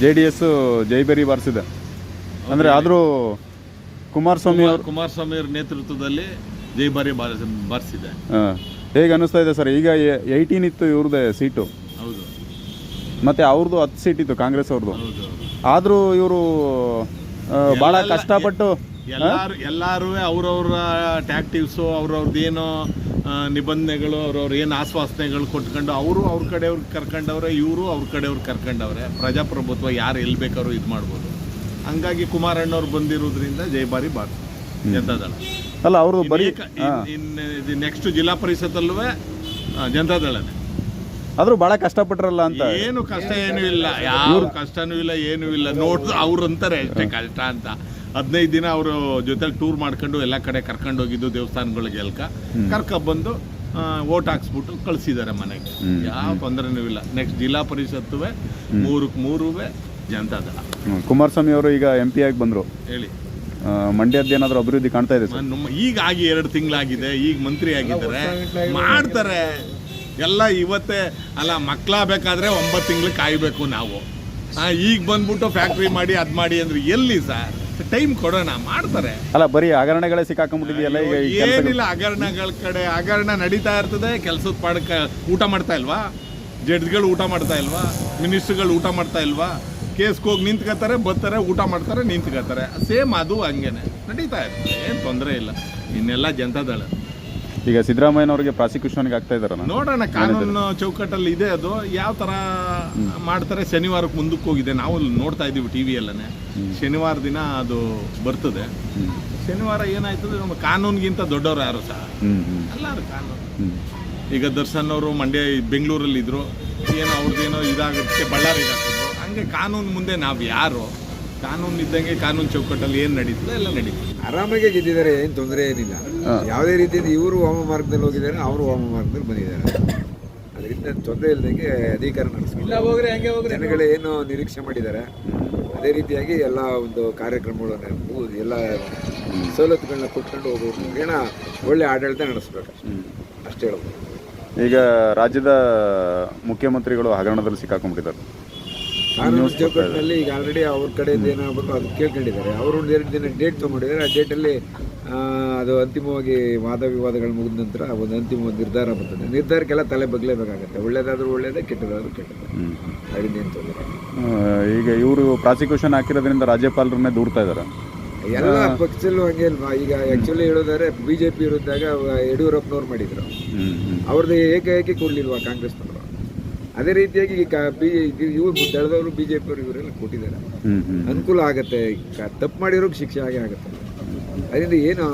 J D S ಜೈಬೇರಿ ಬಾರಿಸಿದೆ. ಅಂದರೆ ಆದರೂ ಕುಮಾರಸ್ವಾಮಿ ಅವರು ಕುಮಾರಸ್ವಾಮಿ ಅವರ ನೇತೃತ್ವದಲ್ಲಿ ಜೈಬಾರಿ ಬಾರಿಸ್ ಬಾರಿಸಿದೆ. ಹೇಗೆ ಅನ್ನಿಸ್ತಾ ಇದೆ ಸರ್? ಈಗ ಏಯ್ಟೀನ್ ಇತ್ತು ಇವ್ರದ್ದೇ ಸೀಟು ಹೌದು. ಮತ್ತು ಅವ್ರದ್ದು ಹತ್ತು ಸೀಟ್ ಇತ್ತು ಕಾಂಗ್ರೆಸ್ ಅವ್ರದ್ದು ಹೌದು ಆದರೂ ಇವರು ಭಾಳ ಕಷ್ಟಪಟ್ಟು ಎಲ್ಲಾರು ಎಲ್ಲರೂ ಅವ್ರವ್ರ ಟ್ಯಾಕ್ಟಿವ್ಸು ಅವ್ರವ್ರದ್ದು ಏನೋ ನಿಬಂಧನೆಗಳು ಅವ್ರವ್ರು ಏನು ಆಶ್ವಾಸನೆಗಳು ಕೊಟ್ಕೊಂಡು ಅವರು ಅವ್ರ ಕಡೆಯವ್ರಿಗೆ ಕರ್ಕೊಂಡವ್ರೆ ಇವರು ಅವ್ರ ಕಡೆಯವ್ರಿಗೆ ಕರ್ಕೊಂಡವ್ರೆ. ಪ್ರಜಾಪ್ರಭುತ್ವ ಯಾರು ಎಲ್ಲಿ ಬೇಕಾದ್ರೂ ಇದು ಮಾಡ್ಬೋದು. ಹಂಗಾಗಿ ಕುಮಾರಣ್ಣವ್ರು ಬಂದಿರೋದ್ರಿಂದ ಜೈಬಾರಿ ಬಾರ್ ಜನತಾದಳ ಅಲ್ಲ ಅವರು ಬರೀ ಇನ್ನು ನೆಕ್ಸ್ಟ್ ಜಿಲ್ಲಾ ಪರಿಷತ್ತಲ್ಲೂ ಜನತಾದಳನೇ. ಆದ್ರೂ ಬಹಳ ಕಷ್ಟಪಟ್ರಲ್ಲ ಅಂತ. ಏನು ಕಷ್ಟ ಏನೂ ಇಲ್ಲ. ಯಾವ ಕಷ್ಟನೂ ಇಲ್ಲ ಏನೂ ಇಲ್ಲ. ನೋಡ್ದು ಅವ್ರು ಅಂತಾರೆ ಅಷ್ಟೇ ಕಷ್ಟ ಅಂತ. ಹದಿನೈದು ದಿನ ಅವರು ಜೊತೆಲಿ ಟೂರ್ ಮಾಡ್ಕೊಂಡು ಎಲ್ಲ ಕಡೆ ಕರ್ಕೊಂಡು ಹೋಗಿದ್ದು ದೇವಸ್ಥಾನಗಳಿಗೆ ಎಲ್ಕ ಕರ್ಕೊಬಂದು ಓಟ್ ಹಾಕ್ಸ್ಬಿಟ್ಟು ಕಳಿಸಿದ್ದಾರೆ ಮನೆಗೆ. ಯಾವ ತೊಂದರೆನೂ ಇಲ್ಲ. ನೆಕ್ಸ್ಟ್ ಜಿಲ್ಲಾ ಪರಿಷತ್ತುವೆ ಮೂರಕ್ಕೆ ಮೂರುವೆ ಜನತಾ ದಳ. ಕುಮಾರಸ್ವಾಮಿ ಅವರು ಈಗ ಎಂ ಪಿ ಆಗಿ ಬಂದರು. ಹೇಳಿ. ಮಂಡ್ಯದ ಏನಾದರೂ ಅಭಿವೃದ್ಧಿ ಕಾಣ್ತಾ ಇದೆ ಸರ್? ನಮ್ಮ ಈಗ ಆಗಿ ಎರಡು ತಿಂಗಳಾಗಿದೆ ಈಗ ಮಂತ್ರಿ ಆಗಿದ್ದಾರೆ. ಮಾಡ್ತಾರೆ. ಎಲ್ಲ ಇವತ್ತೇ ಅಲ್ಲ ಮಕ್ಕಳ ಬೇಕಾದ್ರೆ ಒಂಬತ್ತು ತಿಂಗಳು ಕಾಯಬೇಕು ನಾವು. ಈಗ ಬಂದ್ಬಿಟ್ಟು ಫ್ಯಾಕ್ಟ್ರಿ ಮಾಡಿ ಅದ್ ಮಾಡಿ ಅಂದರೆ ಎಲ್ಲಿ ಸರ್? ಟೈಮ್ ಕೊಡೋಣ ಮಾಡ್ತಾರೆ. ಅಲ್ಲ ಬರೀ ಹಗರಣಗಳೇ ಸಿಕ್ಕಾಕೊಂಡ್ಬಿಟ್ಟಿದೆಯಲ್ಲ ಈಗ ಈ ಏನಿಲ್ಲ ಹಗರಣಗಳ ಕಡೆ ಹಗರಣ ನಡೀತಾ ಇರ್ತದೆ ಕೆಲಸದ ಪಾಡಕ ಊಟ ಮಾಡ್ತಾ ಇಲ್ವಾ? ಜಡ್ಜ್ಗಳು ಊಟ ಮಾಡ್ತಾ ಇಲ್ವಾ? ಮಿನಿಸ್ಟ್ರುಗಳು ಊಟ ಮಾಡ್ತಾ ಇಲ್ವಾ? ಕೇಸ್ಗೆ ಹೋಗಿ ನಿಂತ್ಕೋತಾರೆ ಬರ್ತಾರೆ ಊಟ ಮಾಡ್ತಾರೆ ನಿಂತ್ಕೋತಾರೆ ಸೇಮ್ ಅದು ಹಂಗೇನೆ. ನಡೀತಾ ಇರ್ತದೆ ಏನು ತೊಂದರೆ ಇಲ್ಲ. ಇನ್ನೆಲ್ಲ ಜನತಾದಳ. ಈಗ ಸಿದ್ದರಾಮಯ್ಯನವರಿಗೆ ಪ್ರಾಸಿಕ್ಯೂಷನ್ಗೆ ಆಗ್ತಾ ಇದಾರ ನೋಡೋಣ ಕಾನೂನು ಚೌಕಟ್ಟಲ್ಲಿ ಇದೆ ಅದು. ಯಾವ ಥರ ಮಾಡ್ತಾರೆ? ಶನಿವಾರಕ್ಕೆ ಮುಂದಕ್ಕೆ ಹೋಗಿದೆ. ನಾವು ನೋಡ್ತಾ ಇದ್ದೀವಿ ಟಿ ವಿಯಲ್ಲೇ ಶನಿವಾರ ದಿನ ಅದು ಬರ್ತದೆ. ಶನಿವಾರ ಏನಾಯ್ತದೆ? ನಮ್ಮ ಕಾನೂನಿಗಿಂತ ದೊಡ್ಡವ್ರು ಯಾರು ಸಹ? ಎಲ್ಲರೂ ಕಾನೂನು. ಈಗ ದರ್ಶನ್ ಅವರು ಮಂಡ್ಯ ಬೆಂಗಳೂರಲ್ಲಿ ಇದ್ರು ಏನು ಅವ್ರದ್ದೇನೋ ಇದಾಗುತ್ತೆ ಬಳ್ಳಾರಿ ಹಾಕಿದ್ರು ಹಂಗೆ ಕಾನೂನು ಮುಂದೆ ನಾವು ಯಾರು ಕಾನೂನು ಇದ್ದಂಗೆ ಕಾನೂನು ಚೌಕಟ್ಟಲ್ಲಿ ಏನು ನಡೀತದೆ ಎಲ್ಲ ನಡೀತದೆ. ಆರಾಮಾಗಿ ಗೆದ್ದಿದ್ದಾರೆ ಏನು ತೊಂದರೆ ಏನಿಲ್ಲ. ಯಾವುದೇ ರೀತಿಯಲ್ಲಿ ಇವರು ವಾಮ ಮಾರ್ಗದಲ್ಲಿ ಹೋಗಿದ್ದಾರೆ ಅವರು ವಾಮ ಮಾರ್ಗದಲ್ಲಿ ಬಂದಿದ್ದಾರೆ. ಅದರಿಂದ ತೊಂದರೆ ಇಲ್ಲದಂಗೆ ಅಧಿಕಾರ ನಡೆಸ್ಕೊಂಡು ಜನಗಳು ಏನು ನಿರೀಕ್ಷೆ ಮಾಡಿದ್ದಾರೆ. ಅದೇ ರೀತಿಯಾಗಿ ಎಲ್ಲ ಒಂದು ಕಾರ್ಯಕ್ರಮಗಳನ್ನು ಎಲ್ಲ ಸವಲತ್ತುಗಳನ್ನ ಕೊಟ್ಕೊಂಡು ಹೋಗೋದು. ಏನ ಒಳ್ಳೆ ಆಡಳಿತ ನಡೆಸ್ಬೇಕು. ಅಷ್ಟೇ ಹೇಳ್ಬೋದು. ಈಗ ರಾಜ್ಯದ ಮುಖ್ಯಮಂತ್ರಿಗಳು ಹಗರಣದಲ್ಲಿ ಸಿಕ್ಕಾಕೊಂಡ್ಬಿಟ್ಟಿದ್ದಾರೆ. ಕಾನೂನು ಚೌಕಟ್ಟಿನಲ್ಲಿ ಈಗ ಆಲ್ರೆಡಿ ಅವ್ರ ಕಡೆಯಿಂದ ಏನಾಗಬೇಕು ಅದು ಕೇಳ್ಕೊಂಡಿದ್ದಾರೆ. ಅವರು ಒಂದು ಎರಡು ದಿನ ಡೇಟ್ ತೊಗೊಂಡಿದ್ದಾರೆ. ಆ ಡೇಟಲ್ಲಿ ಅದು ಅಂತಿಮವಾಗಿ ವಾದ ವಿವಾದಗಳು ಮುಗಿದ ನಂತರ ಒಂದು ಅಂತಿಮ ನಿರ್ಧಾರ ಬರ್ತದೆ. ನಿರ್ಧಾರಕ್ಕೆಲ್ಲ ತಲೆ ಬಗ್ಲೇಬೇಕಾಗತ್ತೆ. ಒಳ್ಳೇದಾದ್ರೂ ಒಳ್ಳೇದೇ ಕೆಟ್ಟದಾದ್ರೂ ಕೆಟ್ಟದ್ದು. ಅದರಿಂದ ಏನು ತೊಂದರೆ ಈಗ ಇವರು ಪ್ರಾಸಿಕ್ಯೂಷನ್ ಹಾಕಿರೋದ್ರಿಂದ ರಾಜ್ಯಪಾಲರನ್ನೇ ದೂರ್ತಾ ಇದ್ದಾರೆ ಎಲ್ಲ ಪಕ್ಷದಲ್ಲೂ ಹಂಗೆ ಅಲ್ವಾ? ಈಗ ಆ್ಯಕ್ಚುಲಿ ಹೇಳೋದಾದ್ರೆ ಬಿಜೆಪಿ ಇರುವಾಗ ಯಡಿಯೂರಪ್ಪನವ್ರು ಮಾಡಿದ್ರು. ಅವ್ರದ್ದು ಏಕೆ ಅವ್ರದ್ದು ಏಕಾಏಕಿ ಕೊಡಲಿಲ್ವಾ ಕಾಂಗ್ರೆಸ್ನವರು ಅದೇ ರೀತಿಯಾಗಿ ಈಗ ಬಿ ಇವ್ರು ದಳದವರು ಬಿ ಜೆ ಪಿಯವರು ಇವರೆಲ್ಲ ಕೊಟ್ಟಿದ್ದಾರೆ ಅನುಕೂಲ ಆಗುತ್ತೆ. ತಪ್ಪು ಮಾಡಿರೋಕೆ ಶಿಕ್ಷೆ ಆಗೇ ಆಗುತ್ತೆ. ಅದರಿಂದ ಏನು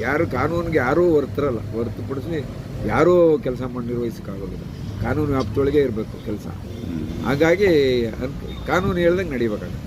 ಯಾರು ಕಾನೂನಿಗೆ ಯಾರೂ ಹೊರ್ತರಲ್ಲ. ಹೊರತುಪಡಿಸಿ ಯಾರೂ ಕೆಲಸ ಮಾಡಿ ನಿರ್ವಹಿಸೋಕ್ಕಾಗೋದಿಲ್ಲ ಕಾನೂನು ವ್ಯಾಪ್ತಿಯೊಳಗೆ ಇರಬೇಕು ಕೆಲಸ. ಹಾಗಾಗಿ ಅನ್- ಕಾನೂನು ಹೇಳ್ದಂಗೆ ನಡಿಬೇಕಾಗುತ್ತೆ.